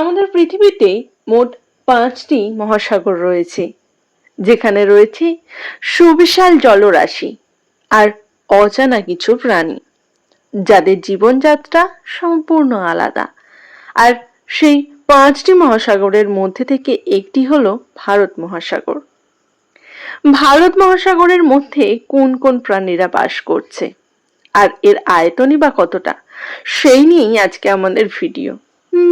আমাদের পৃথিবীতে মোট পাঁচটি মহাসাগর রয়েছে, যেখানে রয়েছে সুবিশাল জলরাশি আর অজানা কিছু প্রাণী, যাদের জীবনযাত্রা সম্পূর্ণ আলাদা। আর সেই পাঁচটি মহাসাগরের মধ্যে থেকে একটি হল ভারত মহাসাগর। ভারত মহাসাগরের মধ্যে কোন কোন প্রাণীরা বাস করছে আর এর আয়তনই বা কতটা, সেই নিয়েই আজকে আমাদের ভিডিও।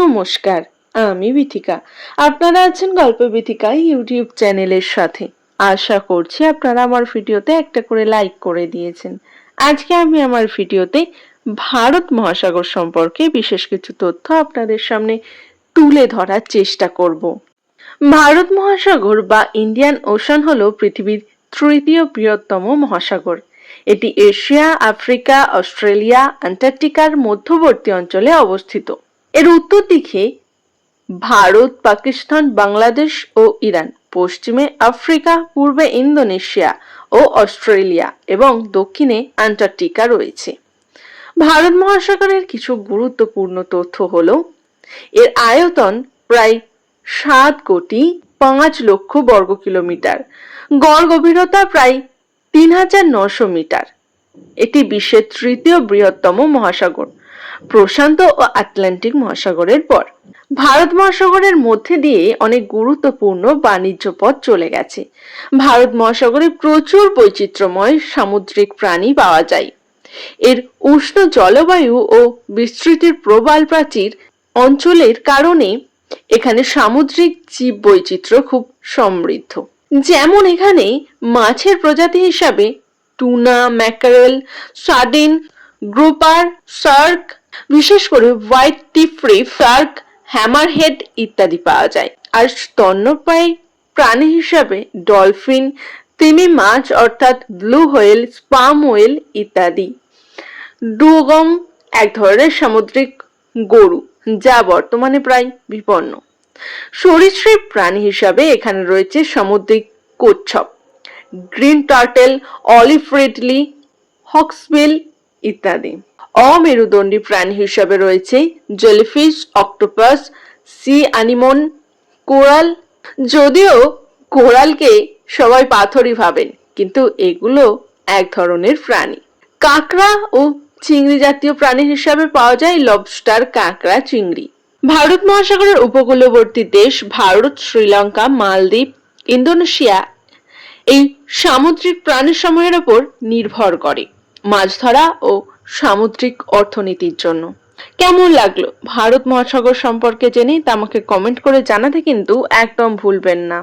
নমস্কার। আমি বিথিকা। আপনারা আছেন গল্প বিথিকা ইউটিউব চ্যানেলের সাথে। আশা করছি আপনারা আমার ভিডিওতে একটা করে লাইক করে দিয়েছেন। আজকে আমি আমার ভিডিওতে ভারত মহাসাগর সম্পর্কে বিশেষ কিছু তথ্য আপনাদের সামনে তুলে ধরার চেষ্টা করব। ভারত মহাসাগর বা ইন্ডিয়ান ওশান হলো পৃথিবীর তৃতীয় বৃহত্তম মহাসাগর। এটি এশিয়া, আফ্রিকা, অস্ট্রেলিয়া অ্যান্টার্কটিকার মধ্যবর্তী অঞ্চলে অবস্থিত। এর উত্তর দিকে ভারত, পাকিস্তান, বাংলাদেশ ও ইরান, পশ্চিমে আফ্রিকা, পূর্বে ইন্দোনেশিয়া ও অস্ট্রেলিয়া এবং দক্ষিণে অ্যান্টার্কটিকা রয়েছে। ভারত মহাসাগরের কিছু গুরুত্বপূর্ণ তথ্য হল, এর আয়তন প্রায় সাত কোটি পাঁচ লক্ষ বর্গ কিলোমিটার, গড় গভীরতা প্রায় তিন হাজার নশো মিটার। এটি বিশ্বের তৃতীয় বৃহত্তম মহাসাগর, প্রশান্ত ও আটলান্টিক মহাসাগরের পর। ভারত মহাসাগরের মধ্যে দিয়ে অনেক গুরুত্বপূর্ণ বাণিজ্য পথ চলে গেছে। ভারত মহাসাগরে প্রচুর বৈচিত্র্যময় সামুদ্রিক প্রাণী পাওয়া যায়। এর উষ্ণ জলবায়ু ও বিস্তৃতির প্রবাল প্রাচীর অঞ্চলের কারণে এখানে সামুদ্রিক জীব বৈচিত্র্য খুব সমৃদ্ধ। যেমন এখানে মাছের প্রজাতি হিসাবে tuna, mackerel, sardine, grouper, shark, বিশেষ করে হোয়াইট টিপ ফ্রি শার্ক হ্যামারহেড ইত্যাদি পাওয়া যায়। আর স্তন্যপায়ী প্রাণী হিসাবে ডলফিন, তিমি মাছ অর্থাৎ ব্লু হোয়েল, স্পাম হোয়েল ইত্যাদি। ডুগম এক ধরনের সামুদ্রিক গরু, যা বর্তমানে প্রায় বিপন্ন। সরীসৃপ প্রাণী হিসাবে এখানে রয়েছে সামুদ্রিক কচ্ছপ। Green turtle, olive ridley, hawksbill ইত্যাদি। অমেরুদণ্ডী প্রাণী হিসাবে রয়েছে jellyfish, octopus, sea anemone, coral. যদিও কোরালকে সবাই পাথরই ভাবেন, কিন্তু এগুলো এক ধরনের প্রাণী। কাঁকড়া ও চিংড়ি জাতীয় প্রাণী হিসাবে পাওয়া যায় লবস্টার কাঁকড়া, চিংড়ি। ভারত মহাসাগরের উপকূলবর্তী দেশ ভারত, শ্রীলঙ্কা, মালদ্বীপ, ইন্দোনেশিয়া এই সামুদ্রিক প্রাণীসমূহের ওপর নির্ভর করে। মাছ ধরা ও সামুদ্রিক অর্থনীতির জন্য। কেমন লাগল? ভারত মহাসাগর সম্পর্কে জেনে তা আমাকে কমেন্ট করে জানাতে কিন্তু একদম ভুলবেন না।